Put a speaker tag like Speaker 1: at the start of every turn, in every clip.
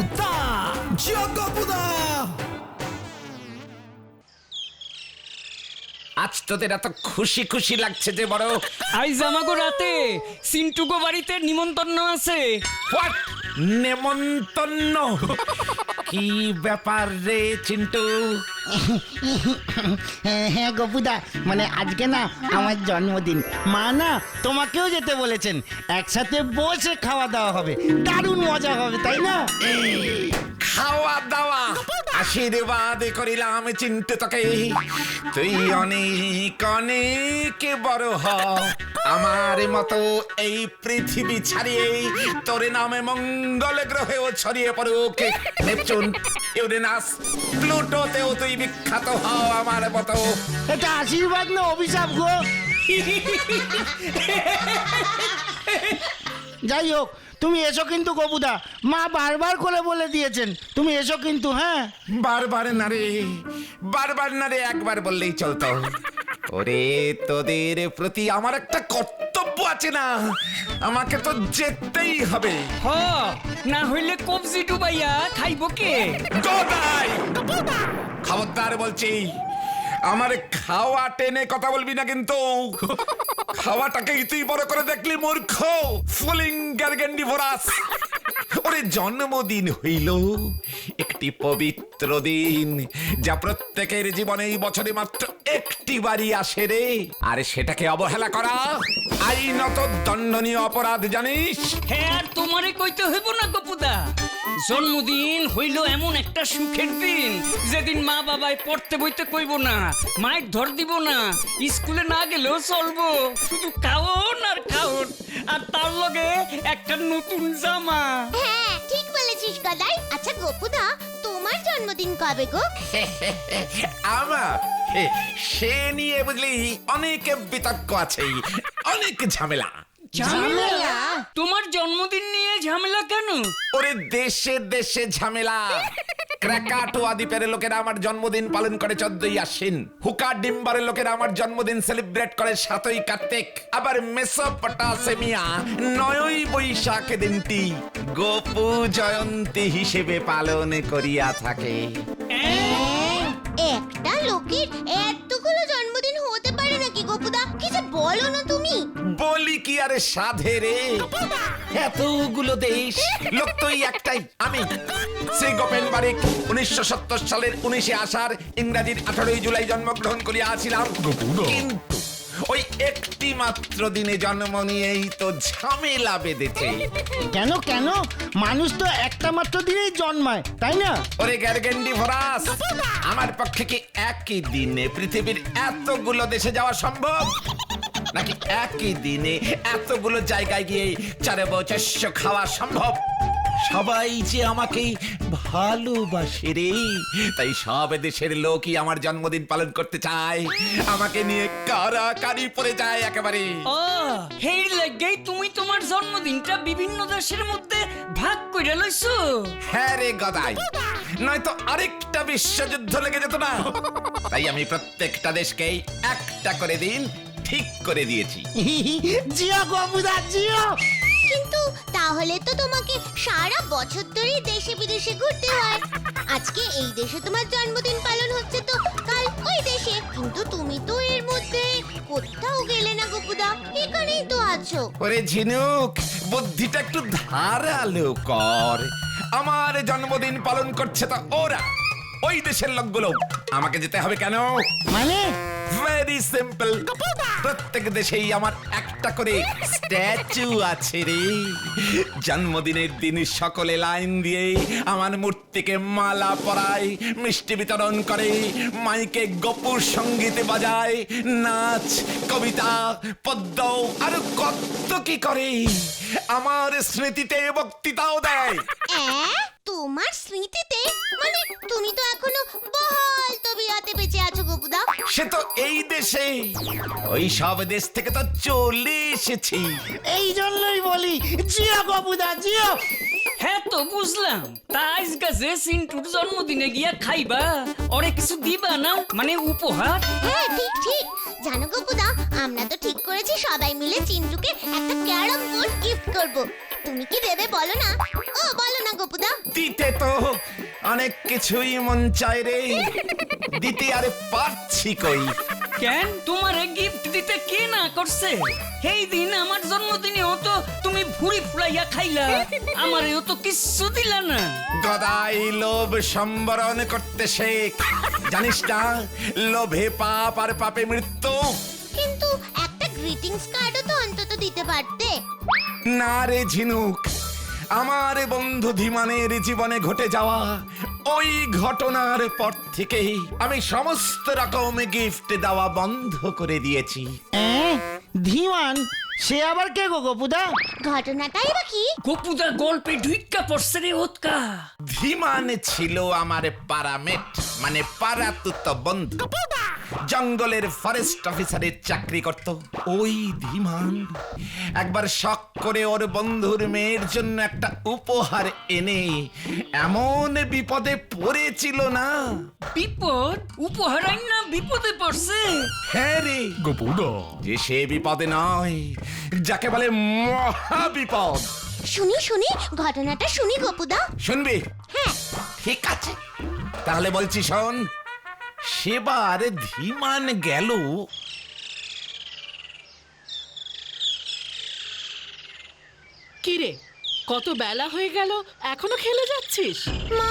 Speaker 1: গপুদা Gioco গপুদা
Speaker 2: আজ তোদের এত খুশি খুশি লাগছে যে বড়।
Speaker 3: আই জামাগো রাতে সিন্টুকো বাড়িতে নিমন্ত্রণ আছে।
Speaker 2: হোয়াট? নেমন্তন্ন? কি ব্যাপার রে চিন্টু?
Speaker 4: হ্যাঁ হ্যাঁ গপুদা মানে আজকে না আমার জন্মদিন। মা না তোমাকেও যেতে বলেছেন, একসাথে বসে খাওয়া দাওয়া হবে, দারুণ মজা হবে, তাই না?
Speaker 2: খাওয়া দাওয়া, আশীর্বাদ করিলাম চিন্টু তোকে। তুই অনেক অনেক বড় হ। আমার মতো এই পৃথিবী ছাড়িয়ে তোর নামে মঙ্গল গ্রহেও ছড়িয়ে পড়ুক। নেপচুন ইউরেনাস প্লুটোতেও তুই বিখ্যাত হও আমার মতো।
Speaker 4: এটা আশীর্বাদ না অভিশাপ গো? যাই হোক তুমি এসো কিন্তু গপুদা মা বারবার করে বলে দিয়েছেন তুমি এসো কিন্তু হ্যাঁ?
Speaker 2: বারবার না রে বারবার না রে একবার বললেই চলতো। ওরে তোদের প্রতি আমার একটা কর্তব্য আছে না আমাকে তো যেতেই হবে।
Speaker 3: হ না হইলে কবজি ডুবাইয়া খাইব কে?
Speaker 2: গোদাই খবরদার বলছি আমার খাওয়া টেনে কথা বলবি না কিন্তু। খাওয়াটাকেই তুই বড় করে দেখলি মূর্খ। ফুলিং গ্যারগেন্ডি ভরাস। ওরে জন্মদিন হইল। একটি পবিত্র দিন যা প্রত্যেকের জীবনে এই বছরে মাত্র একটি বাড়ি আসে রে। আর সেটাকে অবহেলা করা আইনত দণ্ডনীয় অপরাধ জানিস?
Speaker 3: হ্যাঁ আর তোমারে কইতে হইব না গপুদা। জন্মদিন হইল এমন একটা সুখের দিন যেদিন মা বাবায় পড়তে বইতে কইব না মায়ের ধর দিব না স্কুলে না গেলেও চলবো শুধু খাওন আর খাওন আর তার লগে একটা নতুন জামা।
Speaker 5: হ্যাঁ ঠিক বলেছিস গদাই। আচ্ছা গোপুদা জন্মদিন কবে গো?
Speaker 2: আমার সে নিয়ে বুঝলি অনেক বিতর্ক আছে অনেক ঝামেলা?
Speaker 3: ঝামেলা? তোমার জন্মদিন নিয়ে ঝামেলা কেন?
Speaker 2: ওরে দেশে দেশে ঝামেলা। ক্র্যাকাটোয়া দ্বীপের লোকেরা আমার জন্মদিন পালন করে চোদ্দই আশ্বিন। হুকা ডিম্বারের লোকেরা আমার জন্মদিন সেলিব্রেট করে সাতই কার্তিক। আবার মেসোপটাসেমিয়া, নয়ই বৈশাখ দিনটি গোপু জয়ন্তী হিসেবে পালন করিয়া থাকে।
Speaker 5: একটা লোকের এতগুলো জন্মদিন হতে পারে নাকি গোপুদা? কি যে বলো না
Speaker 2: বলি কি আরে সাধে রে? এতগুলো দেশ লোক তো একটাই আমি। শ্রী গোপেন বারিক উনিশশো সত্তর সালের উনিশে আষাঢ় ইংরাজির আঠারোই জুলাই জন্মগ্রহণ করিয়াছিলাম। কিন্তু ওই একটি মাত্র দিনে জন্ম নিয়েই তো ঝামেলা বেঁধেছে।
Speaker 4: কেন কেন? মানুষ তো একটা মাত্র দিনেই জন্মায় তাই না?
Speaker 2: ওরে গ্যারগেন্ডি ভরাস আমার পক্ষে কি একই দিনে পৃথিবীর এতগুলো দেশে যাওয়া সম্ভব? নাকি একই দিনে এতগুলো জায়গায় গিয়ে চারে বচস্য খাওয়া সম্ভব? সবাই যে আমাকে ভালোবাসে রে তাই সব দেশের লোকই আমার জন্মদিন পালন করতে চায়। আমাকে নিয়ে কারাকারি পড়ে যায় একেবারে।
Speaker 3: ও হেই লাগেই তুমি তোমার জন্মদিনটা বিভিন্ন দেশের মধ্যে ভাগ করে লইছো।
Speaker 2: হ্যাঁ রে গদাই নয়তো আরেকটা বিশ্বযুদ্ধ লেগে যেত না। তাই আমি প্রত্যেকটা দেশকেই একটা করে দিন ঠিক করে দিয়েছি।
Speaker 4: জিও গপুদা জিও!
Speaker 5: কিন্তু তাহলে তো তোমাকে সারা বছর ধরেই দেশে বিদেশে ঘুরতে হয়। আজকে এই দেশে তোমার জন্মদিন পালন হচ্ছে তো কাল ওই দেশে। কিন্তু তুমি তো এর মধ্যে কোথাও গেলে না গোপুদা এখানেই তো আছো।
Speaker 2: ওরে ঝিনুক বুদ্ধিটা একটু ধারালো কর। আমার জন্মদিন পালন করছে তো ওরা। ওই দেশের লোকগুলো আমাকে যেতে হবে কেন?
Speaker 4: মানে?
Speaker 2: ভেরি সিম্পল প্রত্যেক দেশেই আমার একটা করে স্ট্যাচু আছে রে। জন্মদিনের দিন সকলে লাইন দিয়ে আমার মূর্তিকে মালা পরায় মিষ্টি বিতরণ করে মাইকে গপুর সঙ্গীতে বাজায় নাচ কবিতা পদ্ম আর কত কি করে? আমার স্মৃতিতে বক্তৃতাও দেয়।
Speaker 5: তোমার স্মৃতিতে? মানে তুমি তো এখনও বহাল
Speaker 2: সে তো এই দেশে। ওই সব দেশ থেকে তো চলে এসেছি।
Speaker 4: এই জন্যই বলি জিও গপুদা জিও।
Speaker 3: হ্যাঁ তো বুঝলাম। গাছে সিন্টুর জন্মদিনে গিয়া খাইবা ওরে কিছু দিবা না? মানে উপহার?
Speaker 5: হ্যাঁ ঠিক ঠিক। জানো গোপুদা আমরা তো ঠিক করেছি সবাই মিলে চিন্টুকে একটা ক্যারাম বোর্ড গিফট করব। তুমি কি দেবে বলো না? ও বলো না গোপুদা।
Speaker 2: দিতে তো অনেক কিছুই মন চায় রে। দিতে আর পারছি কই।
Speaker 3: কেন? তোমারে গিফট দিতে কে না করছে? সেই দিন আমার জন্মদিনেও তো তুমি ভুড়ি ফুলাইয়া খাইলা। আমারেও তো কিচ্ছু দিলা না।
Speaker 2: গদাই লোভ সম্বরণ করতে শেখ। জানিস না লোভে পাপ আর পাপে মৃত্যু।
Speaker 5: কিন্তু একটা গ্রিটিংস কার্ডও তো অন্তত দিতে পারতে।
Speaker 2: না রে ঝিনুক আমার বন্ধু ধীমানের জীবনে ঘটে যাওয়া ওই ঘটনার পর থেকেই আমি সমস্ত রকম গিফট দেওয়া বন্ধ করে দিয়েছি।
Speaker 4: ধীমান? সে আবার কে গো গোপুদা?
Speaker 5: ঘটনাটাই বা কি?
Speaker 3: গপুদা গল্পে ঢুইক্কা পড়ছে রে ওৎকা
Speaker 2: ধীমান ছিল আমার পারামেট মানে পারাতুত বন্ধু। জঙ্গলের ফরেস্ট অফিসারের চাকরি করত। ওই ধীমান একবার শখ করে ওর বন্ধুর মেয়ের জন্য একটা উপহার এনে এমন বিপদে পড়েছিল না?
Speaker 3: বিপদ? উপহার না বিপদে পড়ছে?
Speaker 2: হ্যাঁ রে।
Speaker 1: গপুদা।
Speaker 2: যে সে বিপদে নয় যাকে বলে মহা বিপদ
Speaker 5: শুনি শুনি ঘটনাটা শুনি গপুদা।
Speaker 2: শুনবি?
Speaker 5: হ্যাঁ।
Speaker 2: ঠিক আছে। তাহলে বলছি শোন সেবার ধীমান গেল।
Speaker 6: কিরে কত বেলা হয়ে গেল এখনও খেলে যাচ্ছিস?
Speaker 5: মা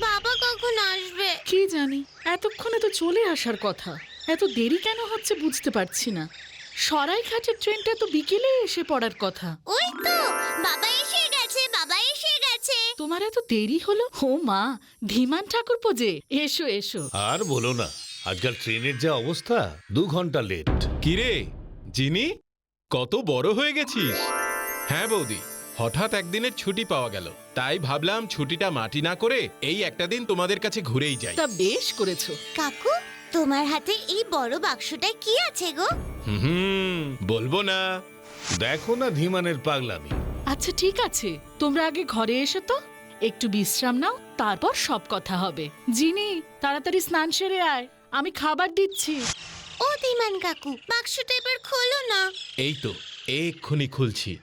Speaker 5: বাবা কখন আসবে?
Speaker 6: কি জানি এতক্ষণে তো চলে আসার কথা। এত দেরি কেন হচ্ছে বুঝতে পারছি না। সরাইঘাটের ট্রেনটা তো বিকেলে এসে পড়ার কথা।
Speaker 5: ওই তো বাবা এসে গেছে বাবা এসে গেছে।
Speaker 6: তোমার এত দেরি হলো? ও মা ধীমান ঠাকুর পোজে এসো এসো।
Speaker 7: আর বলো না আজকাল ট্রেনের যা অবস্থা দু ঘণ্টা লেট
Speaker 1: কিরে জিনি কত বড় হয়ে গেছিস? হ্যাঁ বৌদি হঠাৎ একদিনের ছুটি পাওয়া গেল। তাই ভাবলাম ছুটিটা মাটি না করে এই একটা দিন তোমাদের কাছে ঘুরেই যাই।
Speaker 6: তা বেশ করেছ।
Speaker 5: কাকু তোমার হাতে এই বড় বাক্সটায় কি আছে গো?
Speaker 1: হুম বলব না।
Speaker 7: দেখো না ধীমানের পাগলামি।
Speaker 6: আচ্ছা ঠিক আছে। তোমরা আগে ঘরে এসো তো। একটু বিশ্রাম নাও তারপর সব কথা হবে। জিনি তাড়াতাড়ি স্নান সেরে আয়। আমি খাবার দিচ্ছি।
Speaker 5: ও ধীমান কাকু বাক্সটা এবার খোলো না।
Speaker 1: এই তো এক্ষুনি খুলছি।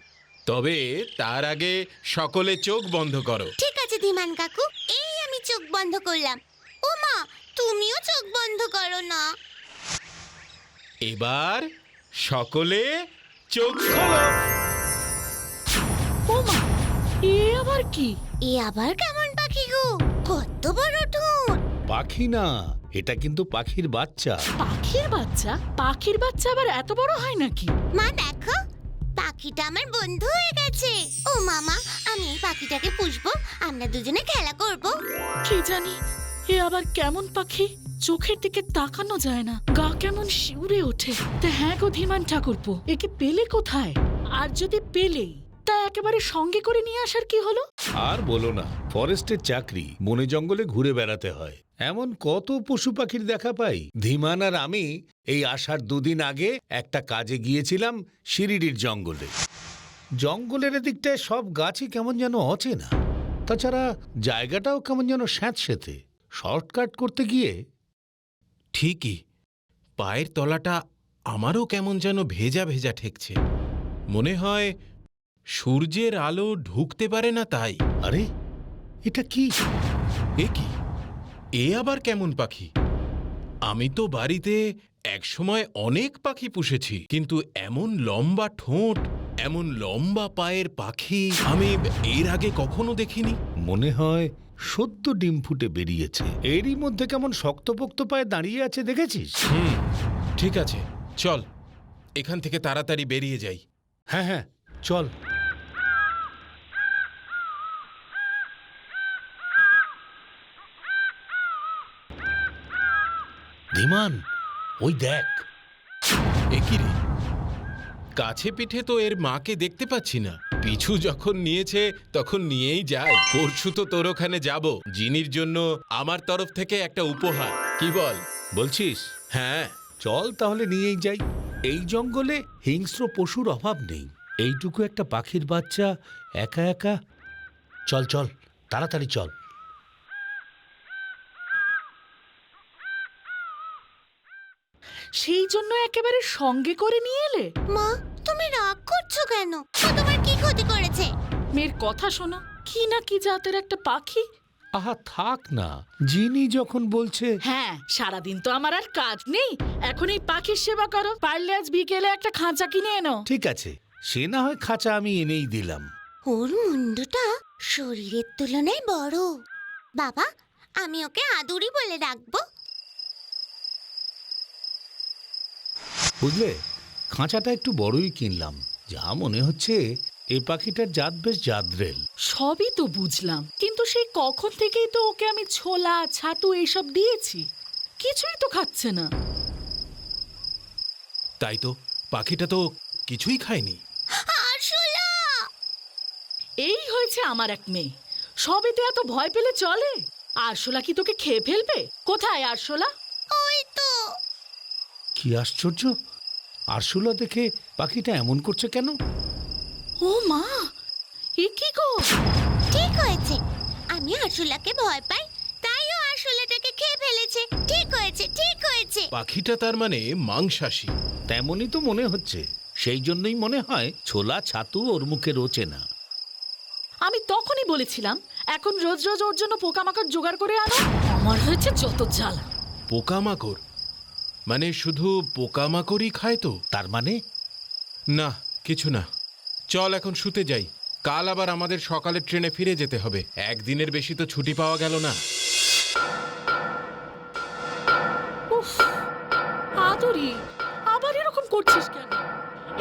Speaker 1: তবে তার আগে সকলে চোখ বন্ধ করো।
Speaker 5: ঠিক আছে ধীমান কাকু এই আমি চোখ বন্ধ করলাম। ও মা তুমিও চোখ বন্ধ করো না।
Speaker 1: এবার সকলে চোখ খোলো।
Speaker 6: ও মা এ আবার কি?
Speaker 5: এ আবার কেমন পাখি গো? কত বড় ঠোঁট।
Speaker 7: পাখি না এটা কিন্তু পাখির বাচ্চা।
Speaker 6: পাখির বাচ্চা? পাখির বাচ্চা আবার এত বড় হয় নাকি?
Speaker 5: মা দেখো পাখিটা আমার বন্ধু হয়ে গেছে। ও মামা আমি এই পাখিটাকে পুষবো আমরা দুজনে খেলা করব।
Speaker 6: কে জানি এ আবার কেমন পাখি? চোখের দিকে তাকানো যায় না। গা কেমন শিউরে ওঠে। তা হ্যাঁ গো ধীমান ঠাকুরপো একে পেলে কোথায়? আর যদি পেলেই, তা একেবারে সঙ্গে করে নিয়ে আসার কি হলো?
Speaker 7: আর বলো না, ফরেস্টের চাকরি, বনে জঙ্গলে ঘুরে বেড়াতে হয়। এমন কত পশু পাখির দেখা পাই। ধীমান আর আমি এই আসার দুদিন আগে একটা কাজে গিয়েছিলাম শিরিডির জঙ্গলে। জঙ্গলের দিকটায় সব গাছই কেমন যেন অচেনা। তাছাড়া জায়গাটাও কেমন যেন স্যাঁতসেতে। শর্টকাট করতে গিয়ে?
Speaker 1: ঠিকই পায়ের তলাটা আমারও কেমন যেন ভেজা ভেজা ঠেকছে। মনে হয় সূর্যের আলো ঢুকতে পারে না তাই।
Speaker 7: আরে এটা কি?
Speaker 1: এ কি? এ আবার কেমন পাখি? আমি তো বাড়িতে একসময় অনেক পাখি পুষেছি কিন্তু এমন লম্বা ঠোঁট এমন লম্বা পায়ের পাখি আমি এর আগে কখনো দেখিনি।
Speaker 7: মনে হয় সদ্য ডিম ফুটে বেরিয়েছে। এরই মধ্যে কেমন শক্তপোক্ত পায়ে দাঁড়িয়ে আছে দেখেছিস?
Speaker 1: হুম ঠিক আছে। চল এখান থেকে তাড়াতাড়ি বেরিয়ে যাই।
Speaker 7: হ্যাঁ হ্যাঁ চল। ধীমান ওই দেখ।
Speaker 1: এ রে? কাছে পিঠে তো এর মাকে দেখতে পাচ্ছি না। পিছু যখন নিয়েছে তখন নিয়েই যায় পরশু তো তোর ওখানে যাব। জিনির জন্য আমার তরফ থেকে একটা উপহার। কি বল?
Speaker 7: বলছিস?
Speaker 1: হ্যাঁ।
Speaker 7: চল তাহলে নিয়েই যাই। এই জঙ্গলে হিংস্র পশুর অভাব নেই। এইটুকু একটা পাখির বাচ্চা একা একা। চল চল তাড়াতাড়ি চল।
Speaker 6: সেই জন্য একেবারে সঙ্গে করে নিয়ে এলে?
Speaker 5: মা তুমি রাগ করছ কেন? তোমার
Speaker 6: মেয়ের কথা শোনো। কি না কি জাতের একটা পাখি?
Speaker 7: আহা থাক না। জিনি যখন বলছে
Speaker 6: হ্যাঁ সারাদিন তো আমার আর কাজ নেই। এখন এই পাখির সেবা করো। পারলে আজ বিকেলে একটা খাঁচা কিনে এনো।
Speaker 7: ঠিক আছে। সে না হয় খাঁচা আমি এনেই দিলাম।
Speaker 5: ওর মুন্ডুটা শরীরের তুলনায় বড়। বাবা আমি ওকে আদুরি বলে ডাকবো।
Speaker 7: বুঝলে খাঁচাটা একটু বড়ই কিনলাম। যা মনে হচ্ছে এই পাখিটার জাত বেশ জাদরেল।
Speaker 6: সবই তো বুঝলাম। কিন্তু সেই কখন থেকেই তো ওকে আমি ছোলা ছাতু এইসব দিয়েছি। কিছুই তো খাচ্ছে না।
Speaker 1: তাই তো পাখিটা তো কিছুই খায়নি।
Speaker 6: এই হয়েছে আমার এক মেয়ে। সবেতে এত ভয় পেলে চলে। আরশোলা কি তোকে খেয়ে ফেলবে? কোথায় আরশোলা?
Speaker 5: ওই তো।
Speaker 7: কি আশ্চর্য! আরশোলা দেখে পাখিটা এমন করছে কেন?
Speaker 6: ও মা এ কি গো?
Speaker 5: ঠিক হয়েছে। আমি আরশোলাকে ভয় পাই তাই ও আরশোলাটাকে খেয়ে ফেলেছে। ঠিক হয়েছে ঠিক হয়েছে।
Speaker 1: পাখিটা তার মানে মাংসাশী।
Speaker 7: তেমনই তো মনে হচ্ছে। সেই জন্যই মনে হয় ছোলা ছাতু ওর মুখে রোচে না।
Speaker 6: আমি তখনই বলেছিলাম এখন রোজ রোজ ওর জন্য পোকামাকড় জোগাড় করে আনো। আমার হয়েছে যত জ্বালা।
Speaker 1: পোকামাকড়? মানে শুধু পোকামাকড়ই খায় তো?
Speaker 7: তার মানে?
Speaker 1: না কিছু না। চল এখন শুতে যাই। কাল আবার আমাদের সকালের ট্রেনে ফিরে যেতে হবে। একদিনের বেশি তো ছুটি পাওয়া গেল না।
Speaker 6: উফ আদরি আবার এরকম করছিস কেন?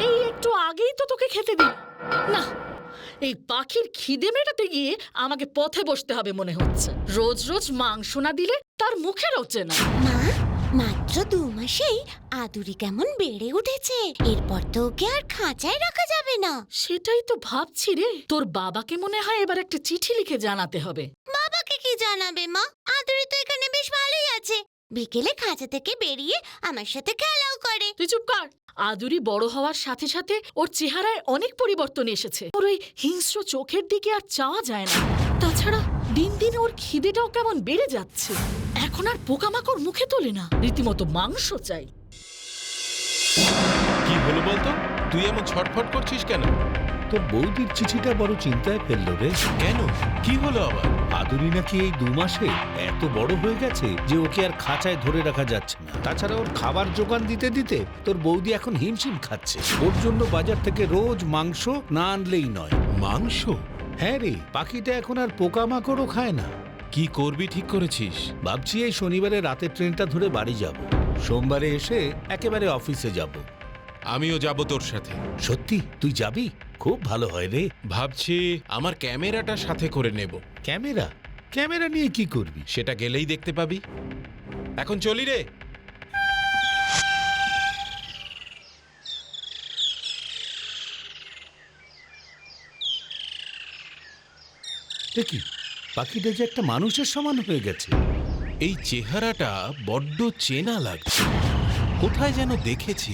Speaker 6: এই একটু আগেই তো তোকে খেতে দিল না এই পাখির খিদে মেটাতে গিয়ে আমাকে পথে বসতে হবে মনে হচ্ছে। রোজ রোজ মাংস না দিলে তার মুখে রোচে না
Speaker 5: মা? মাত্র দু মাসেই আদুরি কেমন বেড়ে উঠেছে। এরপর তো ওকে আর খাঁচায় রাখা যাবে না।
Speaker 6: সেটাই তো ভাবছি রে। তোর বাবাকে মনে হয় এবার একটা চিঠি লিখে জানাতে হবে।
Speaker 5: বাবাকে কি জানাবে মা? আদুরি তো এখানে বেশ ভালোই আছে। বিকেলে খাঁচা থেকে বেরিয়ে আমার সাথে খেলাও করে।
Speaker 6: তুই চুপ কর। আদুরি বড় হওয়ার সাথে সাথে ওর চেহারায় অনেক পরিবর্তন এসেছে। ওর ওই হিংস্র চোখের দিকে আর চাওয়া যায় না। তাছাড়া দিন দিন ওর খিদেটাও কেমন বেড়ে যাচ্ছে। এখন আর পোকামাকড় মুখে তোলে না। রীতিমতো মাংস চাই।
Speaker 1: কি হলো বলতো? তুই এমন ছটফট করছিস কেন?
Speaker 7: তোর বৌদির চিঠিটা বড় চিন্তায় ফেলল রে।
Speaker 1: কেন? কি হলো আবার?
Speaker 7: আদুরি নাকি এই দু মাসে এত বড় হয়ে গেছে যে ওকে আর খাঁচায় ধরে রাখা যাচ্ছে না। তাছাড়া ওর খাবার যোগান দিতে দিতে তোর বৌদি এখন হিমশিম খাচ্ছে। ওর জন্য বাজার থেকে রোজ মাংস না আনলেই নয়।
Speaker 1: মাংস?
Speaker 7: হ্যাঁ রে পাখিটা এখন আর পোকামাকড়ও খায় না।
Speaker 1: কি করবি ঠিক করেছিস?
Speaker 7: ভাবছি এই শনিবারে রাতের ট্রেনটা ধরে বাড়ি যাব। সোমবারে এসে একেবারে অফিসে যাব।
Speaker 1: আমিও যাব তোর সাথে।
Speaker 7: সত্যি? তুই যাবি? খুব ভালো হয় রে।
Speaker 1: ভাবছি আমার ক্যামেরাটা সাথে করে নেব।
Speaker 7: ক্যামেরা? ক্যামেরা নিয়ে কি করবি?
Speaker 1: সেটা গেলেই দেখতে পাবি। এখন চলি রে।
Speaker 7: দেখি পাখিটা যে একটা মানুষের সমান হয়ে গেছে।
Speaker 1: এই চেহারাটা বড্ড চেনা লাগছে। কোথায় যেন দেখেছি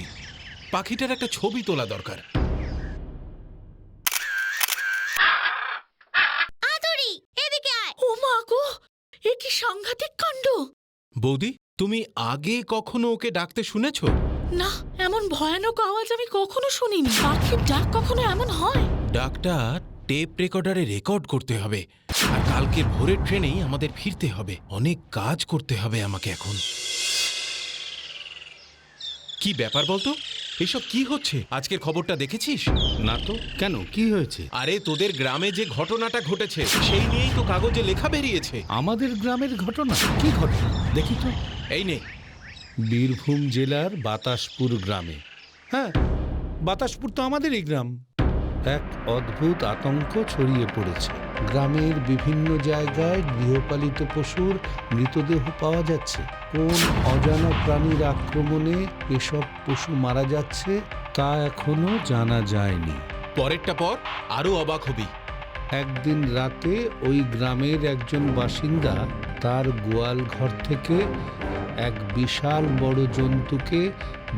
Speaker 1: পাখিটার একটা ছবি তোলা দরকার।
Speaker 5: আদুরি এদিকে আয়।
Speaker 6: ও মা গো এ কি সাংঘাতিক কাণ্ড।
Speaker 1: বৌদি তুমি আগে কখনো ওকে ডাকতে শুনেছো?
Speaker 6: না এমন ভয়ানক আওয়াজ আমি কখনো শুনিনি। পাখির ডাক কখনো এমন হয়?
Speaker 1: ডাকটা টেপ রেকর্ডারে রেকর্ড করতে হবে। আর কালকে ভোরের ট্রেনেই আমাদের ফিরতে হবে। অনেক কাজ করতে হবে আমাকে এখন। কি ব্যাপার বলতো? এসব কি হচ্ছে? আজকের খবরটা দেখেছিস?
Speaker 7: না তো। কেন? কি হয়েছে?
Speaker 1: আরে তোদের গ্রামে যে ঘটনাটা ঘটেছে সেই নিয়েই তো কাগজে লেখা বেরিয়েছে।
Speaker 7: আমাদের গ্রামের ঘটনা? কি ঘটনা? দেখি তো।
Speaker 1: এই নে।
Speaker 7: বীরভূম জেলার বাতাসপুর গ্রামে। হ্যাঁ বাতাসপুর তো আমাদেরই গ্রাম। এক অদ্ভুত আতঙ্ক ছড়িয়ে পড়েছে। গ্রামের বিভিন্ন জায়গায় গৃহপালিত পশুর মৃতদেহ পাওয়া যাচ্ছে। কোন অজানা প্রাণীর আক্রমণে এসব পশু মারা যাচ্ছে তা এখনও জানা যায়নি।
Speaker 1: পরেরটা পর আরও অবাক হবি।
Speaker 7: একদিন রাতে ওই গ্রামের একজন বাসিন্দা তার গোয়াল ঘর থেকে এক বিশাল বড় জন্তুকে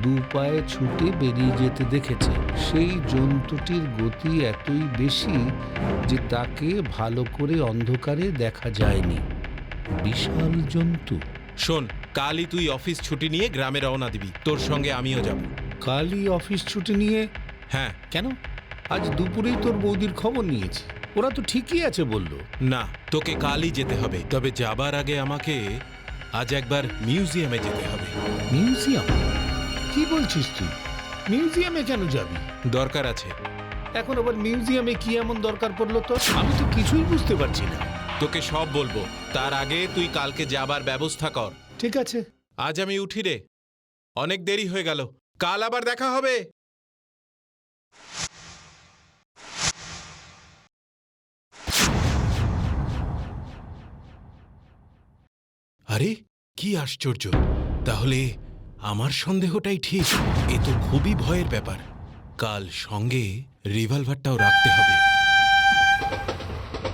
Speaker 7: দু পায়ে ছুটে বেরিয়ে যেতে দেখেছে। সেই জন্তুটির গতি এতই বেশি যে তাকে ভালো করে অন্ধকারে দেখা যায়নি। বিশাল জন্তু।
Speaker 1: শোন কালই তুই অফিস ছুটি নিয়ে গ্রামে রওনা দিবি। তোর সঙ্গে আমিও যাব।
Speaker 7: কালই অফিস ছুটি নিয়ে?
Speaker 1: হ্যাঁ।
Speaker 7: কেন? আজ দুপুরেই তোর বৌদির খবর নিয়েছি। ওরা তো ঠিকই আছে বলল।
Speaker 1: না তোকে কালই যেতে হবে। তবে যাবার আগে আমাকে আজ একবার মিউজিয়ামে যেতে হবে।
Speaker 7: মিউজিয়াম? কি বলছিস তুই? মিউজিয়ামে কেন যাবি?
Speaker 1: দরকার আছে।
Speaker 7: এখন আবার মিউজিয়ামে কি এমন দরকার পড়ল তো আমি তো কিছুই বুঝতে পারছি না।
Speaker 1: তোকে সব বলব। তার আগে তুই কালকে যাবার ব্যবস্থা কর।
Speaker 7: ঠিক আছে।
Speaker 1: আজ আমি উঠি রে। অনেক দেরি হয়ে গেল। কাল আবার দেখা হবে। আরে কি আশ্চর্য। তাহলে আমার সন্দেহটাই ঠিক। এ তো খুবই ভয়ের ব্যাপার। কাল সঙ্গে রিভলভারটাও রাখতে হবে।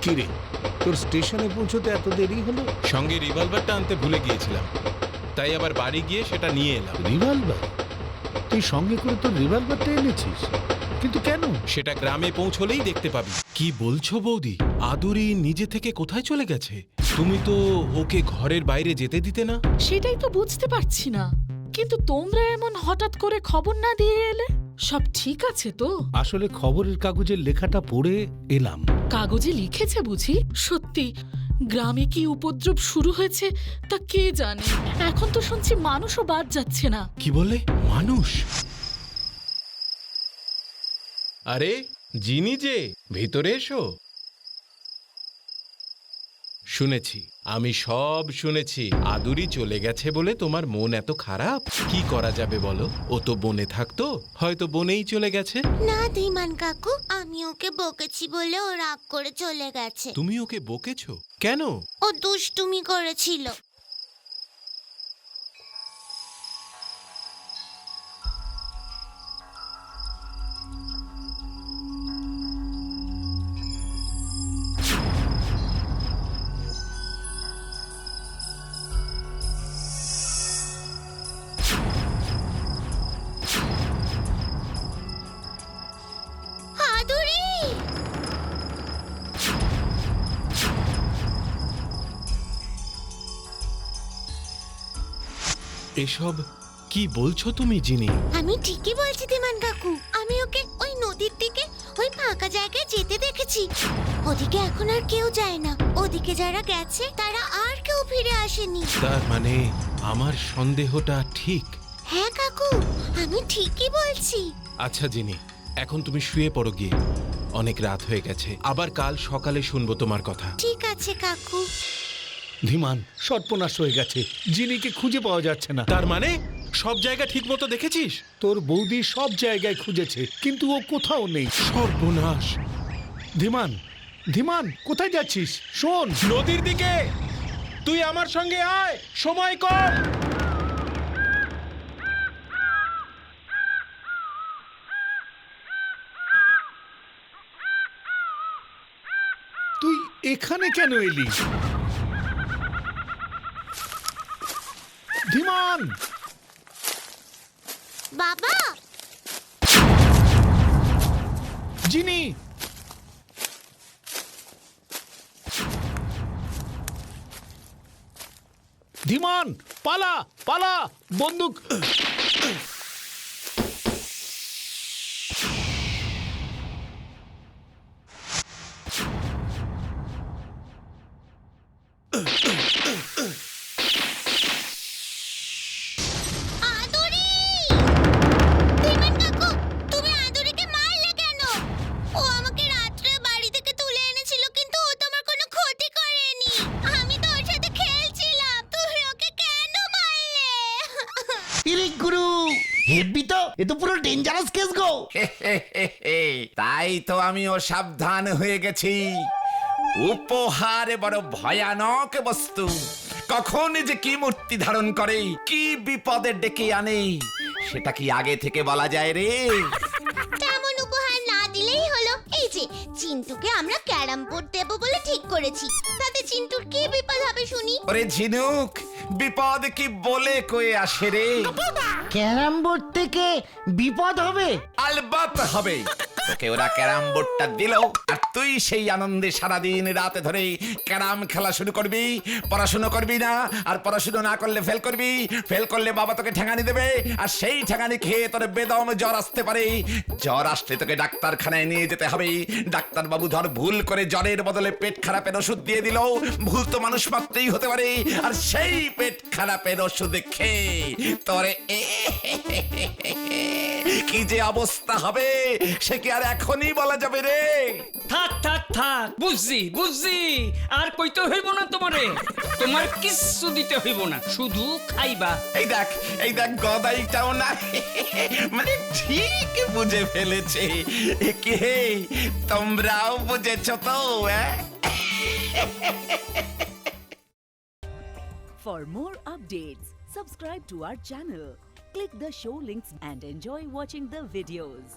Speaker 7: কি রে? তোর স্টেশনে পৌঁছতে এত দেরি হলো?
Speaker 1: সঙ্গে রিভলভারটা আনতে ভুলে গিয়েছিলাম। তাই আবার বাড়ি গিয়ে সেটা নিয়ে এলাম।
Speaker 7: রিভলভার? তুই সঙ্গে করে তোর রিভলভারটা এনেছিস? কিন্তু কেন?
Speaker 1: সেটা গ্রামে পৌঁছলেই দেখতে পাবি। কি বলছো বৌদি? আদুরি নিজে থেকে কোথায় চলে গেছে? তুমি তো ওকে ঘরের বাইরে যেতে দিতে না?
Speaker 6: সেটাই তো বুঝতে পারছি না। কিন্তু তোমরা এমন হঠাৎ করে খবর না দিয়ে এলে? সব ঠিক আছে তো?
Speaker 7: আসলে খবরের কাগজের লেখাটা পড়ে এলাম।
Speaker 6: কাগজে লিখেছে বুঝি? সত্যি গ্রামে কি উপদ্রব শুরু হয়েছে তা কে জানে? এখন তো শুনছি মানুষও বাদ যাচ্ছে না।
Speaker 1: কি বলে? মানুষ? আরে জিনি যে ভিতরে এসো। শুনেছি আমি সব শুনেছি আদুরি চলে গেছে বলে তোমার মন এত খারাপ? কি করা যাবে বলো? ও তো বনে থাকতো হয়তো বনেই চলে গেছে।
Speaker 5: না ধীমান কাকু আমি ওকে বকেছি বলে ও রাগ করে চলে গেছে।
Speaker 1: তুমি ওকে বকেছো? কেন?
Speaker 5: ও দুষ্টুমি করেছিল।
Speaker 1: এসব কি বলছো তুমি জিনি?
Speaker 5: আমি ঠিকই বলছি ধীমান কাকু। আমি ওকে ওই নদীর দিকে ওই ফাঁকা জায়গায় যেতে দেখেছি। ওদিকে এখন আর কেউ যায় না। ওদিকে যারা গেছে তারা আর কেউ ফিরে আসেনি।
Speaker 1: তার মানে আমার সন্দেহটা ঠিক?
Speaker 5: হ্যাঁ কাকু আমি ঠিকই বলছি।
Speaker 1: আচ্ছা জিনি এখন তুমি শুয়ে পড়ো গিয়ে। অনেক রাত হয়ে গেছে। আবার কাল সকালে শুনব তোমার কথা।
Speaker 5: ঠিক আছে কাকু।
Speaker 7: ধীমান সর্বনাশ হয়ে গেছে। জিনিকে খুঁজে পাওয়া যাচ্ছে না।
Speaker 1: তার মানে সব জায়গা ঠিক মতো দেখেছিস?
Speaker 7: তোর বৌদি সব জায়গায় খুঁজেছে কিন্তু ও কোথাও নেই।
Speaker 1: সর্বনাশ।
Speaker 7: ধীমান ধীমান কোথায় যাচ্ছিস? শোন।
Speaker 1: নদীর দিকে। তুই আমার সঙ্গে আয়। সময় কম।
Speaker 7: তুই এখানে কেন এলি? ধীমান
Speaker 5: বাবা!
Speaker 7: জিনি! ধীমান পালা পালা বন্দুক!
Speaker 4: এ তো পুরো ডেঞ্জারাস কেস গো।
Speaker 2: তাই তো আমিও সাবধান হয়ে গেছি। উপহারে বড় ভয়ানক বস্তু। কখন যে কি মূর্তি ধারণ করে কি বিপদে ডেকে আনে সেটা কি আগে থেকে বলা যায় রে?
Speaker 5: তেমন উপহার না দিলেই হলো। এই যে চিন্টুকে আমরা ক্যারাম বোর্ড দেবো বলে ঠিক করেছি। তাতে চিন্টুর কি বিপদ হবে শুনি?
Speaker 2: ওরে ঝিনুক বিপদ কি বলে কয়ে আসে রে?
Speaker 4: ক্যারাম বোর্ড থেকে বিপদ হবে।
Speaker 2: আলবাত হবে। তোকে ওরা ক্যারাম বোর্ডটা দিল আর তুই সেই আনন্দে সারাদিন রাতে ধরে ক্যারাম খেলা শুরু করবি পড়াশুনো করবি না আর পড়াশুনো না করলে ফেল করবি ফেল করলে বাবা তোকে ঠেঙানি দেবে আর সেই ঠেঙানি খেয়ে তোর বেদম জ্বর আসতে পারে জ্বর আসলে তোকে ডাক্তারখানায় নিয়ে যেতে হবে ডাক্তার বাবু ধর ভুল করে জ্বরের বদলে পেট খারাপের ওষুধ দিয়ে দিল ভুল তো মানুষ মাত্রেই হতে পারে আর সেই পেট খারাপের ওষুধ খেয়ে তোরে কি যে অবস্থা হবে সে কি আর এখনই বলা যাবে রে।
Speaker 3: থাক থাক থাক বুঝছি বুঝছি। আর কইতে হইব না তোমারে। তোমার কিচ্ছু দিতে হইব না শুধু খাইবা।
Speaker 2: এই দেখ এই দেখ গদাইটাও না। মানে ঠিক বুঝে ফেলেছে। কে? তোমরাও বুঝেছ তো হ্যাঁ?
Speaker 8: For more updates, subscribe to our channel, click the show links and enjoy watching the videos.